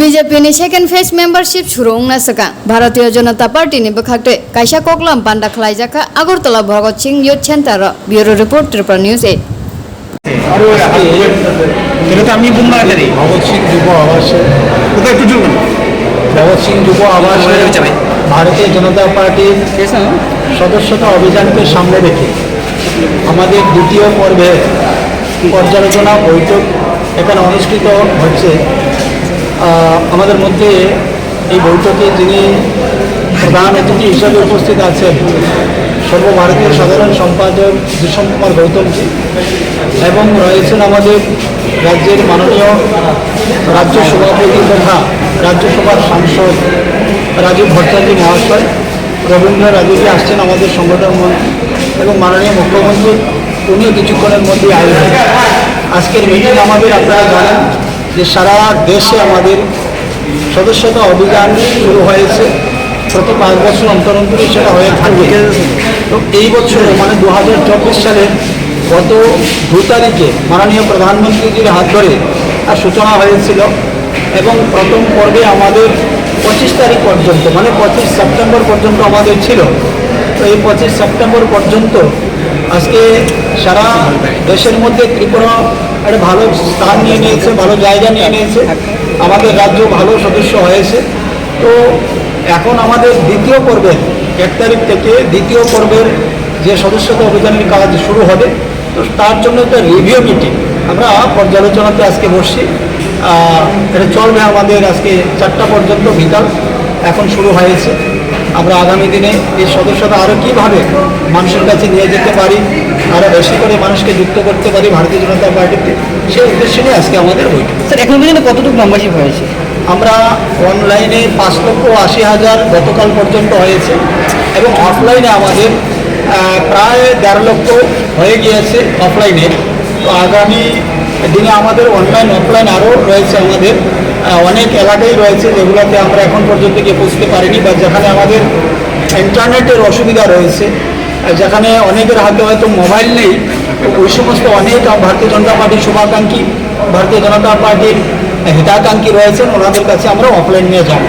BJP নি second face membership শুরু না ভারতীয় জনতা পার্টি নি বখাটে কাইসা কোকলাম পান্ডা খলাই জাকা Agartala Bhagat Singh U centre bureau report triple news এ ভগৎ সিং যুব আবাস ভগৎ সিং যুব আবাস ভারতীয় জনতা পার্টির সদস্যতা অভিযানকে সামনে রেখে আমাদের দ্বিতীয় পর্বে পর্যালোচনা বৈঠক এখানে অনুষ্ঠিত হচ্ছে। আমাদের মধ্যে এই বৈঠকে যিনি প্রধান অতিথি হিসাবে উপস্থিত আছেন সর্বভারতীয় সাধারণ সম্পাদক দূষণ কুমার গৌতমজি এবং রয়েছেন আমাদের রাজ্যের মাননীয় রাজ্য সভাপতি তথা রাজ্যসভার সাংসদ রাজীব ভট্টাচার্য মহাশয়, রবীন্দ্র রাজীবজি আসছেন আমাদের সংগঠন মন্ত্রী এবং মাননীয় মুখ্যমন্ত্রী, উনিও কিছুক্ষণের মধ্যে আসবেন আজকের মিটিং আমাদের আপনারা জানেন যে সারা দেশে আমাদের সদস্যতা অভিযান শুরু হয়েছে প্রতি পাঁচ বছর অন্তর অন্তরই সেটা হয়ে থাকবে তো এই বছরে মানে দু হাজার চব্বিশ সালের গত দু তারিখে মাননীয় প্রধানমন্ত্রীজির হাত ধরে তার সূচনা হয়েছিল এবং প্রথম পর্বে আমাদের পঁচিশ তারিখ পর্যন্ত মানে পঁচিশ সেপ্টেম্বর পর্যন্ত আমাদের ছিল। তো এই পঁচিশ সেপ্টেম্বর পর্যন্ত আজকে সারা দেশের মধ্যে ত্রিপুরা একটা ভালো স্থান নিয়ে নিয়েছে, ভালো জায়গা নিয়ে নিয়েছে। আমাদের রাজ্য ভালো সদস্য হয়েছে। তো এখন আমাদের দ্বিতীয় পর্বের এক তারিখ থেকে দ্বিতীয় পর্বের যে সদস্যতা অভিযানের কাজ শুরু হবে। তো তার জন্য একটা রিভিউ মিটিং আমরা পর্যালোচনাতে আজকে বসছি। এটা চলবে আমাদের আজকে চারটা পর্যন্ত বিকাল। এখন শুরু হয়েছে। আমরা আগামী দিনে এই সদস্যতা আরও কীভাবে মানুষের কাছে নিয়ে যেতে পারি আরও বেশি করে মানুষকে যুক্ত করতে পারি ভারতীয় জনতা পার্টিতে সেই উদ্দেশ্য নিয়ে আজকে আমাদের বৈঠক। স্যার এখন পর্যন্ত কতটুকু মেম্বারশিপ হয়েছে? আমরা অনলাইনে পাঁচ লক্ষ আশি হাজার গতকাল পর্যন্ত হয়েছে এবং অফলাইনে আমাদের প্রায় দেড় লক্ষ হয়ে গিয়েছে অফলাইনে তো আগামী দিনে আমাদের অনলাইন অফলাইন আরও রয়েছে আমাদের। অনেক এলাকাই রয়েছে যেগুলোতে আমরা এখন পর্যন্ত গিয়ে পৌঁছতে পারিনি, বা যেখানে আমাদের ইন্টারনেটের অসুবিধা রয়েছে যেখানে অনেকের হাতে হয়তো মোবাইল নেই, ওই সমস্ত অনেক ভারতীয় জনতা পার্টির শুভাকাঙ্ক্ষী, ভারতীয় জনতা পার্টির হিতাকাঙ্ক্ষী রয়েছেন, ওনাদের কাছে আমরা অফলাইন নিয়ে যাব।